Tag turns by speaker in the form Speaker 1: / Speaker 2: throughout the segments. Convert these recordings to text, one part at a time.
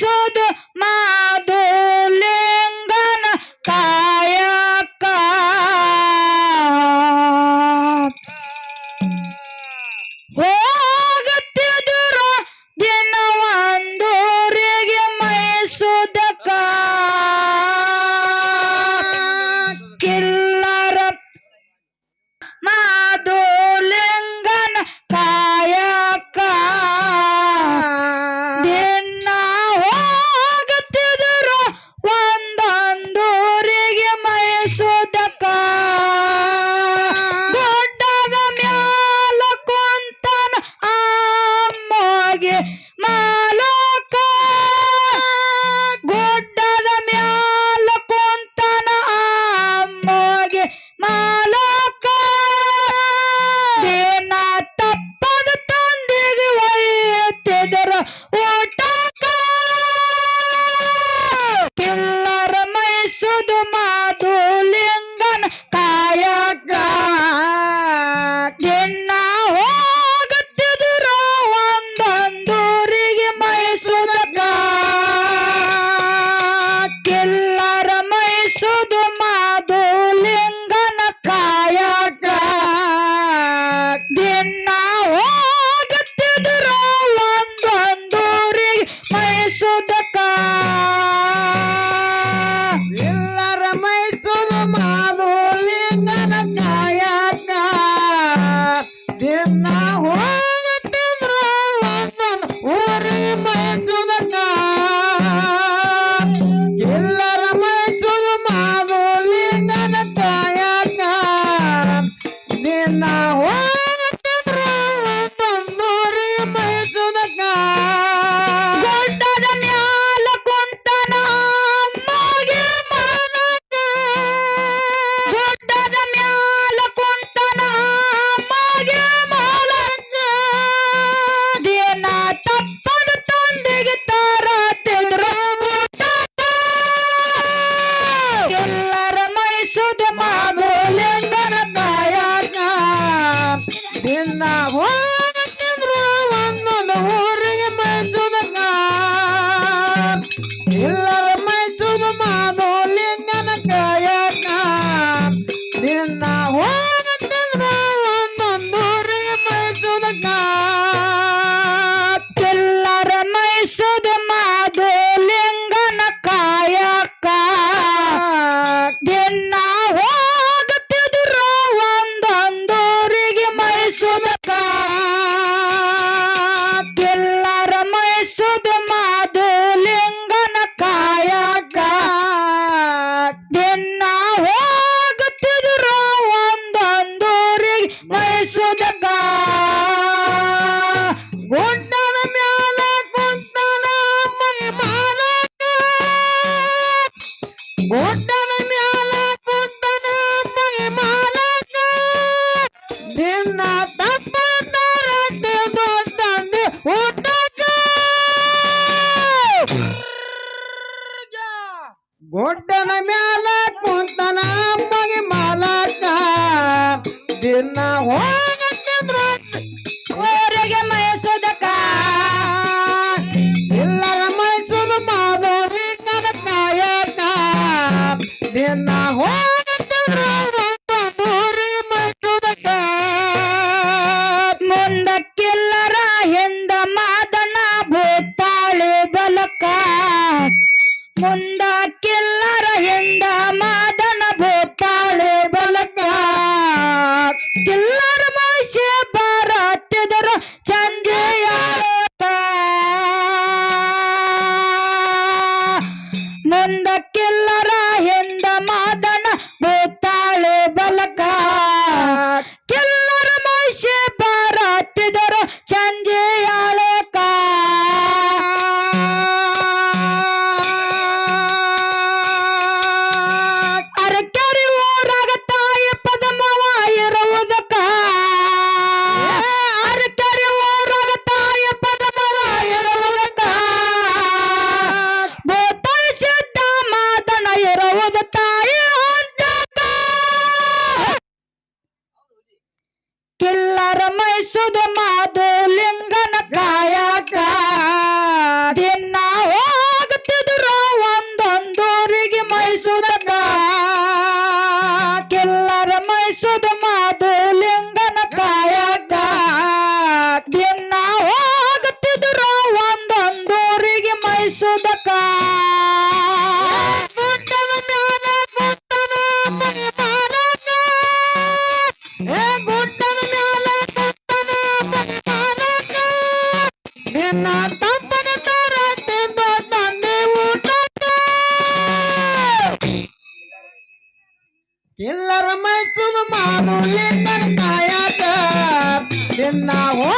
Speaker 1: শুধু মা না ভয় ದಿನ
Speaker 2: ಹೋಗಂದ್ರ ಊರಿಗೆ ಮಯಸುದಕ ಇಲ್ಲರ ಮೈಸೂರು ಮಾದರಿ ಕಾಯಕ ದಿನ ಹೋಗಂದ್ರ
Speaker 1: ಮುಂದಕ್ಕಿಲ್ಲರ ಹಿಂದ ಮಾದನ ಭೂಪಾಳಿ ಬಲಕ ಮುಂದಕ್ಕಿಲ್ಲರ ಹಿಂದ ಮಾದ
Speaker 2: tudo é amado. ಎಲ್ಲರ ಮೈಸೂರು ಮಾಮೂಲಿ ಕಾಯಕ. ನಿನ್ನ ಹೋ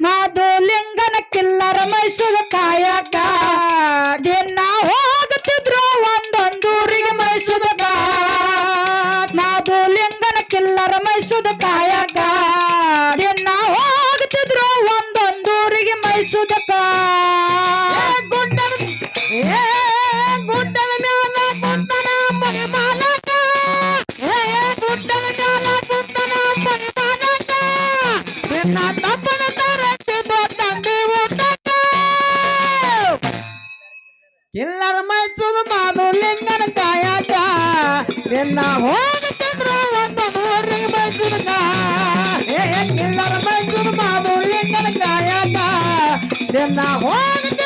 Speaker 2: ನಾದು ಲಿಂಗನ ಕಿಲ್ಲರ ಮೈಸೂರು ಕಾಯಕ.
Speaker 1: ದಿನ ನಾ ಹೋಗ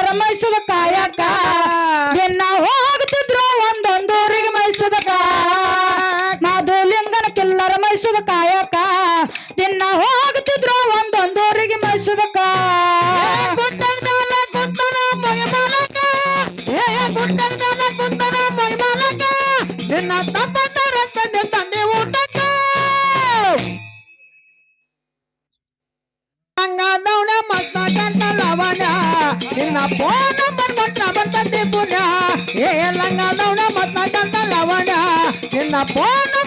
Speaker 1: ಕೆಲ್ಲರ ಕಾಯಕ.
Speaker 2: ನಿನ್ನ